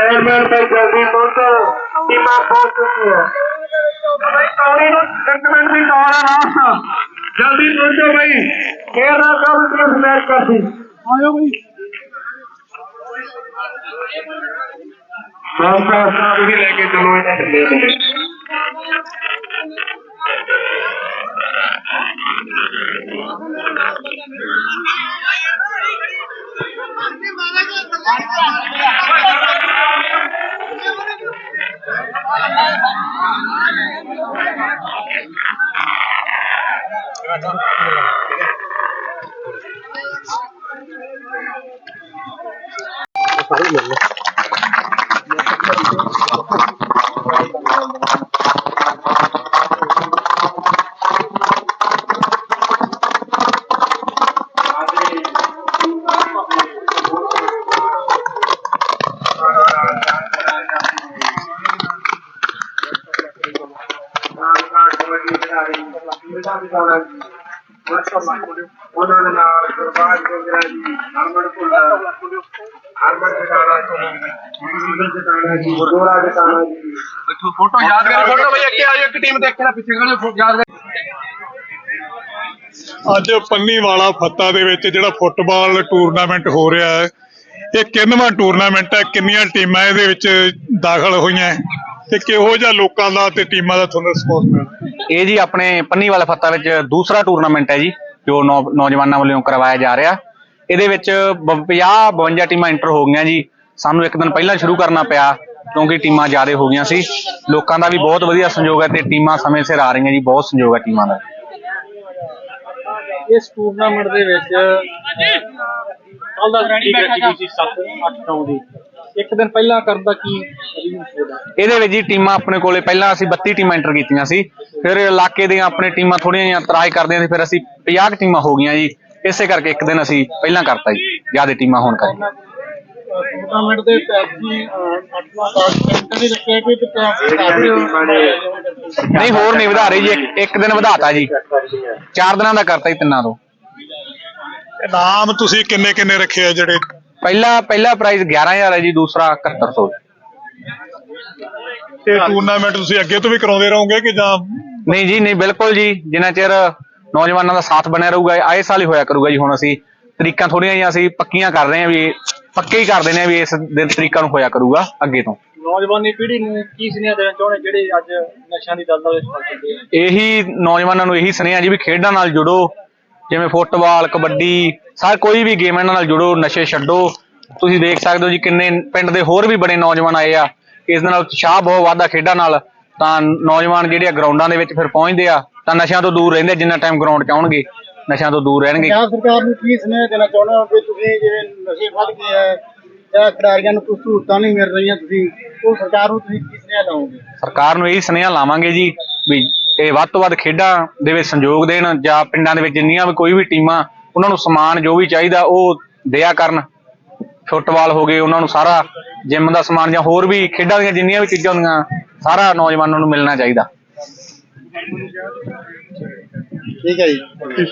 Chairman ਭਾਈ ਜਲਦੀ ਪਹੁੰਚੋ। ਟੀਮਾਂ ਪਹੁੰਚ ਚੁੱਕੀਆਂ। ਭਾਈ ਟੌਣੀ ਨੂੰ ਇੱਕ ਮਿੰਟ ਦੀ ਦੌੜ ਹੈ ਲਾਸਟ ਜਲਦੀ ਪਹੁੰਚੋ ਭਾਈ ਫੇਰ ਨਾ ਕੰਮ ਟੀਮ ਮੈਚ ਕਰਦੀ ਆਇਓ ਭਾਈ ਸਾਹ ਤੁਸੀਂ ਲੈ ਕੇ ਚਲੋ ਇਹਨਾਂ ਥੱਲੇ ਨੂੰ। Anh em! ਉਹਨਾਂ ਦੇ ਨਾਲ ਗੁਰਬਾਜ ਜੋਗਰਾ ਜੀ ਹਰਮਨ ਭੁੱਲਾ ਹਰਮਨ ਜਟਾਣਾ ਜੀ ਜੀਵਨ ਜਟਾਣਾ ਜੀ ਗੋਰਾ ਜਟਾਣਾ ਜੀ ਫੋਟੋ ਯਾਦ ਕਰੋ ਫੋਟੋ ਬਈ ਅੱਗੇ ਆਜੋ ਇੱਕ ਟੀਮ ਦੇਖ ਲੈ ਪਿੱਛੇ ਖੜੋ ਯਾਦ ਕਰ ਅੱਜ ਪੰਨੀਵਾਲਾ ਫੱਤਾ ਦੇ ਵਿੱਚ ਜਿਹੜਾ ਫੁੱਟਬਾਲ ਟੂਰਨਾਮੈਂਟ ਹੋ ਰਿਹਾ ਹੈ ਇਹ ਕਿੰਨਵਾਂ ਟੂਰਨਾਮੈਂਟ ਹੈ ਕਿੰਨੀਆਂ ਟੀਮਾਂ ਇਹਦੇ ਵਿੱਚ ਦਾਖਲ ਹੋਈਆਂ ਤੇ ਕਿਹੋ ਜਿਹਾ ਲੋਕਾਂ ਦਾ ਤੇ ਟੀਮਾਂ ਦਾ ਤੁਹਾਨੂੰ ਰਿਸਪੌਂਸ ਮਿਲਿਆ? ਇਹ ਜੀ ਆਪਣੇ ਪੰਨੀਵਾਲਾ ਫੱਤਾ ਵਿੱਚ ਦੂਸਰਾ ਟੂਰਨਾਮੈਂਟ ਹੈ ਜੀ ਜੋ ਨੌ- ਨੌਜਵਾਨਾਂ ਵੱਲੋਂ ਕਰਵਾਇਆ ਜਾ ਰਿਹਾ। ਇਹਦੇ ਵਿੱਚ 50 52 ਟੀਮਾਂ ਇੰਟਰ ਹੋ ਗਈਆਂ ਜੀ। ਸਾਨੂੰ ਇੱਕ ਦਿਨ ਪਹਿਲਾਂ ਸ਼ੁਰੂ ਕਰਨਾ ਪਿਆ ਕਿਉਂਕਿ ਟੀਮਾਂ ਜ਼ਿਆਦਾ ਹੋ ਗਈਆਂ ਸੀ। ਲੋਕਾਂ ਦਾ ਵੀ ਬਹੁਤ ਵਧੀਆ ਸੰਯੋਗ ਹੈ ਤੇ ਟੀਮਾਂ ਸਮੇਂ ਸਿਰ ਆ ਰਹੀਆਂ ਜੀ ਬਹੁਤ ਸੰਯੋਗ ਹੈ ਟੀਮਾਂ ਦਾ। ਇਸ ਟੂਰਨਾਮੈਂਟ ਦੇ ਵਿੱਚ ਕੱਲ ਦਾ ਕੀ ਰੱਖੀ ਸੀ 7 8 9 ਦੀ। ਇੱਕ ਦਿਨ ਪਹਿਲਾਂ ਕਰਨ ਦਾ ਕੀ? ਇਹਦੇ ਵਿੱਚ ਜੀ ਟੀਮਾਂ ਆਪਣੇ ਕੋਲੇ ਪਹਿਲਾਂ ਅਸੀਂ 32 ਟੀਮਾਂ ਇੰਟਰ ਕੀਤੀਆਂ ਸੀ। ਫਿਰ ਇਲਾਕੇ ਦੀਆਂ ਆਪਣੇ ਟੀਮਾਂ ਥੋੜੀਆਂ ਜਿਹੀਆਂ ਤਰਾਜ ਕਰਦੀਆਂ ਸੀ ਫਿਰ ਅਸੀਂ 50 ਕੁ ਟੀਮਾਂ ਹੋ ਗਈਆਂ ਜੀ। ਇਸੇ ਕਰਕੇ ਇੱਕ ਦਿਨ ਅਸੀਂ ਪਹਿਲਾਂ ਕਰਤਾ ਜੀ ਜ਼ਿਆਦਾ ਟੀਮਾਂ ਹੋਣ ਕਰਕੇ। ਟੂਰਨਾਮੈਂਟ ਦੇ ਤਹਿਤ ਹੀ 8ਵਾਂ ਪਾਰਟੀਸਪੈਂਟ ਨਹੀਂ ਰੱਖਿਆ ਹੋਰ ਨਹੀਂ ਵਧਾ ਰਹੀ ਜੀ ਇੱਕ- ਇੱਕ ਦਿਨ ਵਧਾਤਾ ਜੀ। ਚਾਰ ਦਿਨਾਂ ਦਾ ਕਰਤਾ ਜੀ ਤਿੰਨਾਂ ਤੋਂ। ਨਾਮ ਤੁਸੀਂ ਕਿੰਨੇ ਕਿੰਨੇ ਰੱਖੇ ਆ ਜਿਹੜੇ? ਪਹਿਲਾ ਪਹਿਲਾ ਪ੍ਰਾਈਜ਼ 11000 ਹੈ ਜੀ ਦੂਸਰਾ 7100 ਇਹ ਟੂਰਨਾਮੈਂਟ ਤੁਸੀਂ ਅੱਗੇ ਤੋਂ ਵੀ ਕਰਾਉਂਦੇ ਰਹੋਗੇ ਕਿ ਜਾਂ ਨਹੀਂ ਜੀ ਨਹੀਂ ਬਿਲਕੁਲ ਜੀ। ਜਿੰਨਾ ਚਿਰ ਨੌਜਵਾਨਾਂ ਦਾ ਸਾਥ ਬਣਿਆ ਰਹੂਗਾ ਇਹ ਆਏ ਸਾਲ ਹੀ ਹੋਇਆ ਕਰੂਗਾ ਜੀ ਹੁਣ ਅਸੀਂ। ਤਰੀਕਾਂ ਥੋੜੀਆਂ ਜਿਹੀਆਂ ਅਸੀਂ ਪੱਕੀਆਂ ਕਰ ਰਹੇ ਹਾਂ ਵੀ ਪੱਕੇ ਹੀ ਕਰ ਦਿੰਦੇ ਹਾਂ ਵੀ ਇਸ ਦਿਨ ਤਰੀਕਾਂ ਨੂੰ ਹੋਇਆ ਕਰੂਗਾ ਅੱਗੇ ਤੋਂ। ਨੌਜਵਾਨੀ ਪੀੜ੍ਹੀ ਨੂੰ ਕੀ ਸੁਨੇਹਾ ਦੇਣਾ ਚਾਹੁੰਦੇ ਜਿਹੜੇ ਅੱਜ ਨਸ਼ਿਆਂ ਦੀ ਦਲਦਲ ਵਿੱਚ ਫਸ ਚੁੱਕੇ ਆ? ਇਹੀ ਨੌਜਵਾਨਾਂ ਨੂੰ ਇਹੀ ਸੁਨੇਹਾ ਜੀ ਵੀ ਖੇਡਾਂ ਨਾਲ ਜੁੜੋ। ਜਿਵੇਂ ਫੁੱਟਬਾਲ ਕਬੱਡੀ ਸਾਰ ਕੋਈ ਵੀ ਗੇਮ ਇਹਨਾਂ ਨਾਲ ਜੁੜੋ ਨਸ਼ੇ ਛੱਡੋ। ਤੁਸੀਂ ਦੇਖ ਸਕਦੇ ਹੋ ਜੀ ਕਿੰਨੇ ਪਿੰਡ ਦੇ ਹੋਰ ਵੀ ਬੜੇ ਨੌਜਵਾਨ ਆਏ ਆ। ਇਸ ਨਾਲ ਉਤਸ਼ਾਹ ਬਹੁਤ ਵਾਧਾ ਖੇਡਾਂ ਨਾਲ। ਤਾਂ ਨੌਜਵਾਨ ਜਿਹੜੇ ਆ ਗਰਾਊਂਡਾਂ ਦੇ ਵਿੱਚ ਫਿਰ ਪਹੁੰਚਦੇ ਆ ਤਾਂ ਨਸ਼ਿਆਂ ਤੋਂ ਦੂਰ ਰਹਿੰਦੇ ਜਿੰਨਾ ਟਾਈਮ ਗਰਾਊਂਡ 'ਚ ਆਉਣਗੇ ਨਸ਼ਿਆਂ ਤੋਂ ਦੂਰ ਰਹਿਣਗੇ। ਪੰਜਾਬ ਸਰਕਾਰ ਨੂੰ ਕੀ ਸੁਨੇਹਾ ਦੇਣਾ ਚਾਹੁੰਦੇ ਹੋ ਕਿ ਤੁਸੀਂ ਜਿਵੇਂ ਨਸ਼ੇ ਵੱਧ ਗਏ ਹੈ ਜਾਂ ਖਿਡਾਰੀਆਂ ਨੂੰ ਕੁਝ ਸਹੂਲਤਾਂ ਨਹੀਂ ਮਿਲ ਰਹੀਆਂ ਤੁਸੀਂ ਉਹ ਸਰਕਾਰ ਨੂੰ ਤੁਸੀਂ ਕੀ ਸੁਨੇਹਾ ਲਾਓਗੇ ਸਰਕਾਰ ਨੂੰ ਇਹੀ ਸੁਨੇਹਾ ਲਾਵਾਂਗੇ ਜੀ ਵੀ ਇਹ ਵੱਧ ਤੋਂ ਵੱਧ ਖੇਡਾਂ ਦੇ ਵਿੱਚ ਸੰਯੋਗ ਦੇਣ ਜਾਂ ਪਿੰਡਾਂ ਦੇ ਵਿੱਚ ਜਿੰਨੀਆਂ ਵੀ ਕੋਈ ਵੀ ਟੀਮਾਂ, ਉਹਨਾਂ ਨੂੰ ਸਮਾਨ ਜੋ ਵੀ ਚਾਹੀਦਾ ਉਹ ਦਿਆ ਕਰਨ। ਫੁੱਟਬਾਲ ਹੋ ਗਏ, ਉਹਨਾਂ ਨੂੰ ਸਾਰਾ ਜਿਮ ਦਾ ਸਮਾਨ ਜਾਂ ਹੋਰ ਵੀ ਖੇਡਾਂ ਦੀਆਂ ਜਿੰਨੀਆਂ ਵੀ ਚੀਜ਼ਾਂ ਹੁੰਦੀਆਂ, ਸਾਰਾ ਨੌਜਵਾਨਾਂ ਨੂੰ ਮਿਲਣਾ ਚਾਹੀਦਾ। ਠੀਕ ਹੈ ਜੀ।